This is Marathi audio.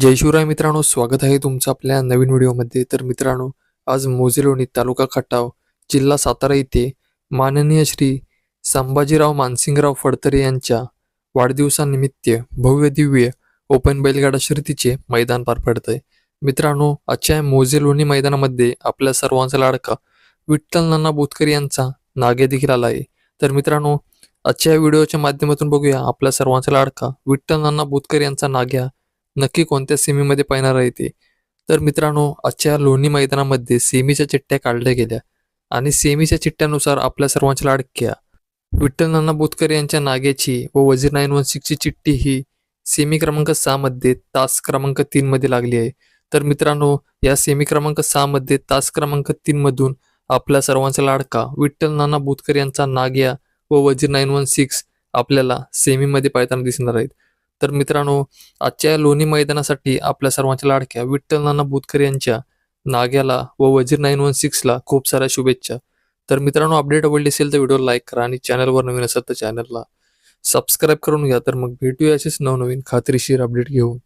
जय शिवराय मित्रांनो स्वागत आहे तुमचं आपल्या नवीन व्हिडिओमध्ये. तर मित्रांनो आज मोजेलोणी तालुका खटाव जिल्हा सातारा येथे माननीय श्री संभाजीराव मानसिंगराव फडतरे यांच्या वाढदिवसानिमित्त भव्य दिव्य ओपन बैलगाडा शर्यतीचे मैदान पार पडत आहे मित्रांनो आजच्या या मोजेलोणी मैदानामध्ये आपल्या सर्वांचा लाडका विठ्ठल नाना बोतकर यांचा नागे देखील आला आहे. तर मित्रांनो आजच्या व्हिडिओच्या माध्यमातून बघूया आपल्या सर्वांचा लाडका विठ्ठल नाना बोतकर यांचा नाग्या नक्की कोणत्या सेमीमध्ये पाहणार आहे ते? तर मित्रांनो आजच्या लोणी मैदानामध्ये सेमीच्या चिठ्ठ्या काढल्या गेल्या आणि सेमीच्या चिठ्ठ्यानुसार आपल्या सर्वांच्या लाडक्या विठ्ठल नाना बोतकर यांच्या नाग्याची व वजीर नाईन वन सिक्सची चिठ्ठी ही सेमी क्रमांक सहा मध्ये तास क्रमांक तीन मध्ये लागली आहे. तर मित्रांनो या सेमी क्रमांक सहा मध्ये तास क्रमांक तीन मधून आपल्या सर्वांचा लाडका विठ्ठल नाना बोतकर यांचा नाग्या व वजीर नाईन वन सिक्स आपल्याला सेमीमध्ये पाहताना दिसणार आहेत. तर मित्रांनो आजच्या लोणी मैदानासाठी आपल्या सर्वांच्या लाडक्या विठ्ठल नाना बोतकर यांच्या नाग्याला व वजीर नाईन वन सिक्सला खूप साऱ्या शुभेच्छा. तर मित्रांनो अपडेट आवडली असेल तर व्हिडिओ लाईक करा आणि चॅनलवर नवीन असेल तर चॅनलला सबस्क्राईब करून घ्या. तर मग भेटूया असेच नवनवीन खात्रीशीर अपडेट घेऊन.